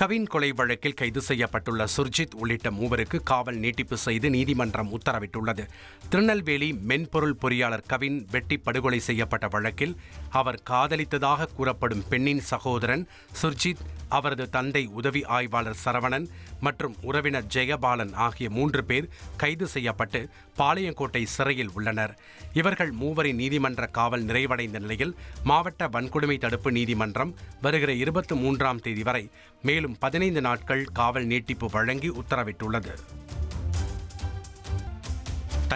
கவின் கொலை வழக்கில் கைது செய்யப்பட்டுள்ள சுர்ஜித் உள்ளிட்ட மூவருக்கு காவல் நீட்டிப்பு செய்து நீதிமன்றம் உத்தரவிட்டுள்ளது. திருநெல்வேலி மென்பொருள் பொறியாளர் கவின் வெட்டி படுகொலை செய்யப்பட்ட வழக்கில் அவர் காதலித்ததாக கூறப்படும் பெண்ணின் சகோதரன் சுர்ஜித் அவரது தந்தை உதவி ஆய்வாளர் சரவணன் மற்றும் உறவினர் ஜெயபாலன் ஆகிய மூன்று பேர் கைது செய்யப்பட்டு பாளையங்கோட்டை சிறையில் உள்ளனர். இவர்கள் மூவரின் நீதிமன்ற காவல் நிறைவடைந்த நிலையில் மாவட்ட வன்கொடுமை தடுப்பு நீதிமன்றம் வருகிற இருபத்தி மூன்றாம் தேதி வரை மேலும் பதினைந்து நாட்கள் காவல் நீட்டிப்பு வழங்கி உத்தரவிட்டுள்ளது.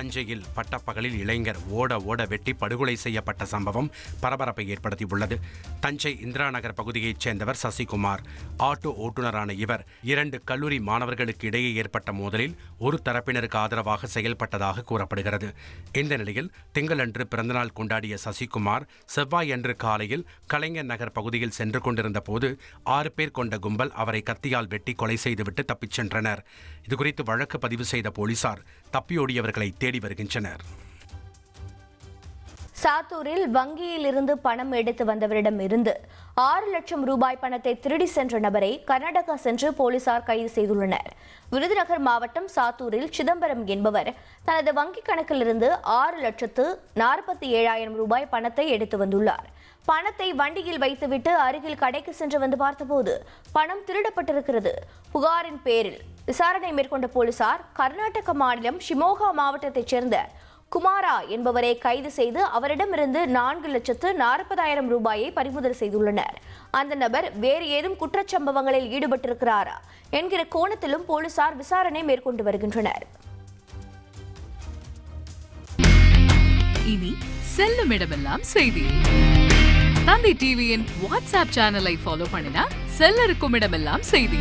தஞ்சையில் பட்டப்பகலில் இளைஞர் ஓட ஓட வெட்டி படுகொலை செய்யப்பட்ட சம்பவம் பரபரப்பை ஏற்படுத்தியுள்ளது. தஞ்சை இந்திரா நகர் பகுதியைச் சேர்ந்தவர் சசிகுமார். ஆட்டோ ஓட்டுநரான இவர் இரண்டு கல்லூரி மாணவர்களுக்கு இடையே ஏற்பட்ட மோதலில் ஒரு தரப்பினருக்கு ஆதரவாக செயல்பட்டதாக கூறப்படுகிறது. இந்த நிலையில் திங்களன்று பிறந்தநாள் கொண்டாடிய சசிகுமார் செவ்வாயன்று காலையில் கலைஞர் நகர் பகுதியில் சென்று கொண்டிருந்த போது ஆறு பேர் கொண்ட கும்பல் அவரை கத்தியால் வெட்டி கொலை செய்துவிட்டு தப்பிச் சென்றனர். இதுகுறித்து வழக்கு பதிவு செய்த போலீசார் தப்பியோடியவர்களை தேடி வருகின்றனர். சாத்தூரில் வங்கியில் இருந்து பணம் எடுத்து வந்தவரிடம் இருந்து ஆறு லட்சம் ரூபாய் பணத்தை திருடி சென்ற நபரை கர்நாடகா சென்று போலீசார் கைது செய்துள்ளனர். விருதுநகர் மாவட்டம் சாத்தூரில் சிதம்பரம் என்பவர் தனது வங்கிக் கணக்கிலிருந்து ஆறு லட்சத்து நாற்பத்தி ஏழாயிரம் ரூபாய் பணத்தை எடுத்து வந்துள்ளார். பணத்தை வண்டியில் வைத்துவிட்டு அருகில் கடைக்கு சென்று வந்து பார்த்தபோது பணம் திருடப்பட்டிருக்கிறது. புகாரின் பேரில் விசாரணை மேற்கொண்ட போலீசார் கர்நாடக மாநிலம் ஷிமோகா மாவட்டத்தைச் சேர்ந்த குமாரா என்பவரை கைது செய்து அவரிடமிருந்து நான்கு லட்சத்து நாற்பதாயிரம் ரூபாயை பறிமுதல் செய்துள்ளனர். அந்த நபர் வேறு ஏதும் குற்றச்சம்பவங்களில் ஈடுபட்டிருக்கிறாரா என்கிற கோணத்திலும் போலீசார் விசாரணை மேற்கொண்டு வருகின்றனர். இனி செல்லும் இடமெல்லாம் செய்தி. தந்தை டிவியின் வாட்ஸ்அப் சேனலை ஃபாலோ பண்ணினா செல்ல இருக்கும் இடமெல்லாம் செய்தி.